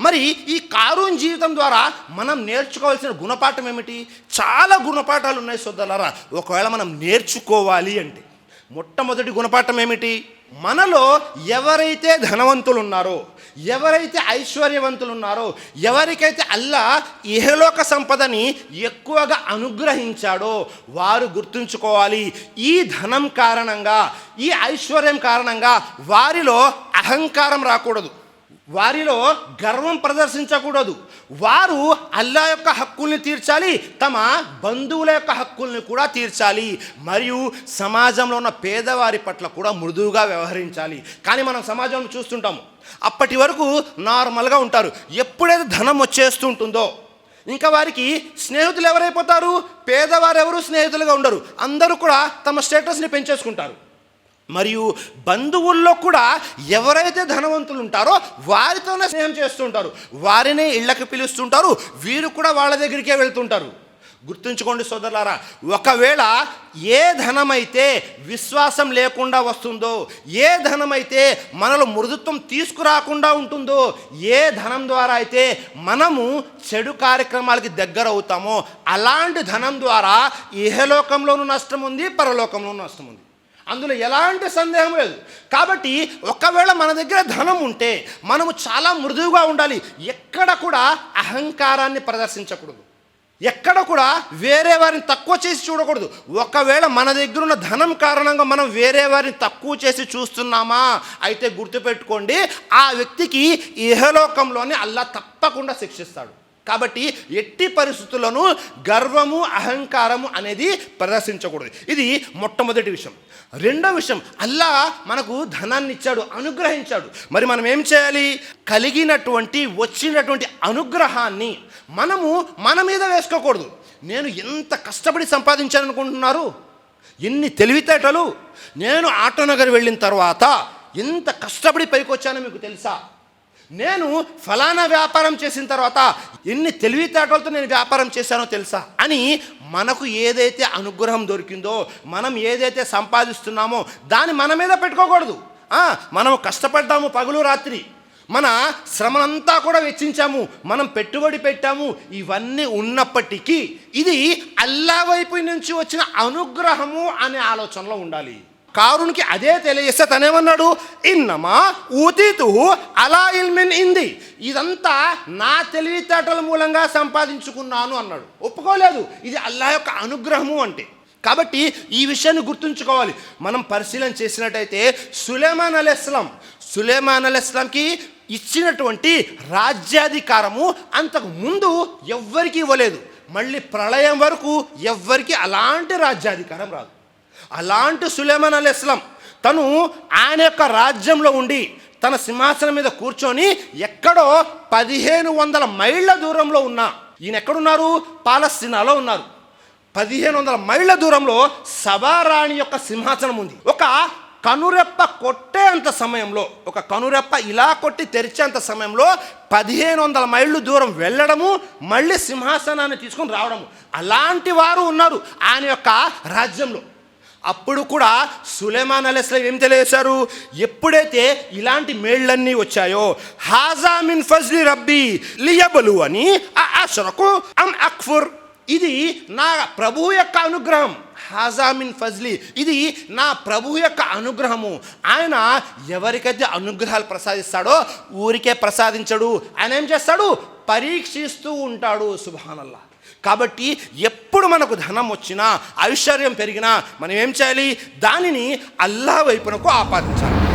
మరి ఈ కారుణ్ జీవితం ద్వారా మనం నేర్చుకోవాల్సిన గుణపాఠం ఏమిటి? చాలా గుణపాఠాలు ఉన్నాయి సోదరులారా. ఒకవేళ మనం నేర్చుకోవాలి అంటే మొట్టమొదటి గుణపాఠం ఏమిటి? మనలో ఎవరైతే ధనవంతులు ఉన్నారో ఎవరైతే ఐశ్వర్యవంతులు ఉన్నారో ఎవరికైతే అల్లా ఇహలోక సంపదని ఎక్కువగా అనుగ్రహించాడో వారు గుర్తుంచుకోవాలి. ఈ ధనం కారణంగా ఈ ఐశ్వర్యం కారణంగా వారిలో అహంకారం రాకూడదు. వారిలో గర్వం ప్రదర్శించకూడదు. వారు అల్లా యొక్క హక్కుల్ని తీర్చాలి తమ బంధువుల యొక్క హక్కుల్ని కూడా తీర్చాలి మరియు సమాజంలో ఉన్న పేదవారి పట్ల కూడా మృదువుగా వ్యవహరించాలి. కానీ మనం సమాజంలో చూస్తుంటాము అప్పటి వరకు నార్మల్గా ఉంటారు. ఎప్పుడైతే ధనం వచ్చేస్తుంటుందో ఇంకా వారికి స్నేహితులు ఎవరైపోతారు? పేదవారు ఎవరు స్నేహితులుగా ఉండరు. అందరూ కూడా తమ స్టేటస్ని పెంచేసుకుంటారు. మరియు బంధువుల్లో కూడా ఎవరైతే ధనవంతులు ఉంటారో వారితోనే స్నేహం చేస్తుంటారు వారినే ఇళ్ళకి పిలుస్తుంటారు వీరు కూడా వాళ్ళ దగ్గరికే వెళ్తుంటారు. గుర్తుంచుకోండి సోదరులారా ఒకవేళ ఏ ధనమైతే విశ్వాసం లేకుండా వస్తుందో ఏ ధనమైతే మనలో మృదుత్వం తీసుకురాకుండా ఉంటుందో ఏ ధనం ద్వారా అయితే మనము చెడు కార్యక్రమాలకి దగ్గర అవుతామో అలాంటి ధనం ద్వారా ఇహలోకంలోనూ నష్టం ఉంది పరలోకంలోనూ నష్టం ఉంది అందులో ఎలాంటి సందేహం లేదు. కాబట్టి ఒకవేళ మన దగ్గర ధనం ఉంటే మనము చాలా మృదువుగా ఉండాలి. ఎక్కడ కూడా అహంకారాన్ని ప్రదర్శించకూడదు. ఎక్కడ కూడా వేరే వారిని తక్కువ చేసి చూడకూడదు. ఒకవేళ మన దగ్గర ఉన్న ధనం కారణంగా మనం వేరే వారిని తక్కువ చేసి చూస్తున్నామా అయితే గుర్తుపెట్టుకోండి ఆ వ్యక్తికి ఇహలోకంలోనే అల్లా తప్పకుండా శిక్షిస్తాడు. కాబట్టి ఎట్టి పరిస్థితుల్లోనూ గర్వము అహంకారము అనేది ప్రదర్శించకూడదు. ఇది మొట్టమొదటి విషయం. రెండో విషయం అల్లా మనకు ధనాన్ని ఇచ్చాడు అనుగ్రహించాడు. మరి మనం ఏం చేయాలి? కలిగినటువంటి వచ్చినటువంటి అనుగ్రహాన్ని మనము మన మీద వేసుకోకూడదు. నేను ఎంత కష్టపడి సంపాదించాను అనుకుంటున్నారు ఎన్ని తెలివితేటలు? నేను ఆటోనగర్ వెళ్ళిన తర్వాత ఎంత కష్టపడి పైకి వచ్చానో మీకు తెలుసా? నేను ఫలానా వ్యాపారం చేసిన తర్వాత ఎన్ని తెలివితేటలతో నేను వ్యాపారం చేశానో తెలుసా? అని మనకు ఏదైతే అనుగ్రహం దొరికిందో మనం ఏదైతే సంపాదిస్తున్నామో దాన్ని మన మీద పెట్టుకోకూడదు. మనం కష్టపడ్డాము పగులు రాత్రి. మన శ్రమనంతా కూడా వెచ్చించాము. మనం పెట్టుబడి పెట్టాము. ఇవన్నీ ఉన్నప్పటికీ ఇది అల్లా వైపు నుంచి వచ్చిన అనుగ్రహము అనే ఆలోచనలో ఉండాలి. కారునికి అదే తెలియజేస్తే తనేమన్నాడు? ఇన్నమా ఉదితు అలా ఇల్మిన్ ఇంది. ఇదంతా నా తెలివితేటల మూలంగా సంపాదించుకున్నాను అన్నాడు. ఒప్పుకోలేదు. ఇది అల్లా యొక్క అనుగ్రహము అంటే. కాబట్టి ఈ విషయాన్ని గుర్తుంచుకోవాలి. మనం పరిశీలన చేసినట్టయితే సులేమాన్ అల్ ఇస్లాం సులేమాన్ అల్ ఇస్లాంకి ఇచ్చినటువంటి రాజ్యాధికారము అంతకు ముందు ఎవ్వరికీ ఇవ్వలేదు. మళ్ళీ ప్రళయం వరకు ఎవ్వరికి అలాంటి రాజ్యాధికారం రాదు. అలాంటి సులేమాన్ అల్ ఇస్లాం తను ఆయన యొక్క రాజ్యంలో ఉండి తన సింహాసనం మీద కూర్చొని ఎక్కడో పదిహేను వందల మైళ్ళ దూరంలో ఉన్న ఈయన ఎక్కడున్నారు? పాలస్తీనాలో ఉన్నారు. పదిహేను వందల మైళ్ళ దూరంలో సభారాణి యొక్క సింహాసనం ఉంది. ఒక కనురెప్ప కొట్టే అంత సమయంలో ఒక కనురెప్ప ఇలా కొట్టి తెరిచేంత సమయంలో పదిహేను వందల మైళ్ళు దూరం వెళ్ళడము మళ్ళీ సింహాసనాన్ని తీసుకొని రావడము. అలాంటి వారు ఉన్నారు ఆయన యొక్క రాజ్యంలో. అప్పుడు కూడా సులేమాన్ అలెస్లం ఏం తెలియజేశారు? ఎప్పుడైతే ఇలాంటి మేళ్ళన్నీ వచ్చాయో హాజా మిన్ ఫజ్లి రబ్బీ లియబలు అని అషరకు అమ్ అక్ఫుర్. ఇది నా ప్రభు యొక్క అనుగ్రహం. హాజామిన్ ఫజ్లీ. ఇది నా ప్రభు యొక్క అనుగ్రహము. ఆయన ఎవరికైతే అనుగ్రహాలు ప్రసాదిస్తాడో ఊరికే ప్రసాదించడు. ఆయన ఏం చేస్తాడు? పరీక్షిస్తూ ఉంటాడు. సుభానల్లా. కాబట్టి ఎప్పుడు మనకు ధనం వచ్చినా ఐశ్వర్యం పెరిగినా మనం ఏం చేయాలి? దానిని అల్లా వైపునకు ఆపాదించాలి.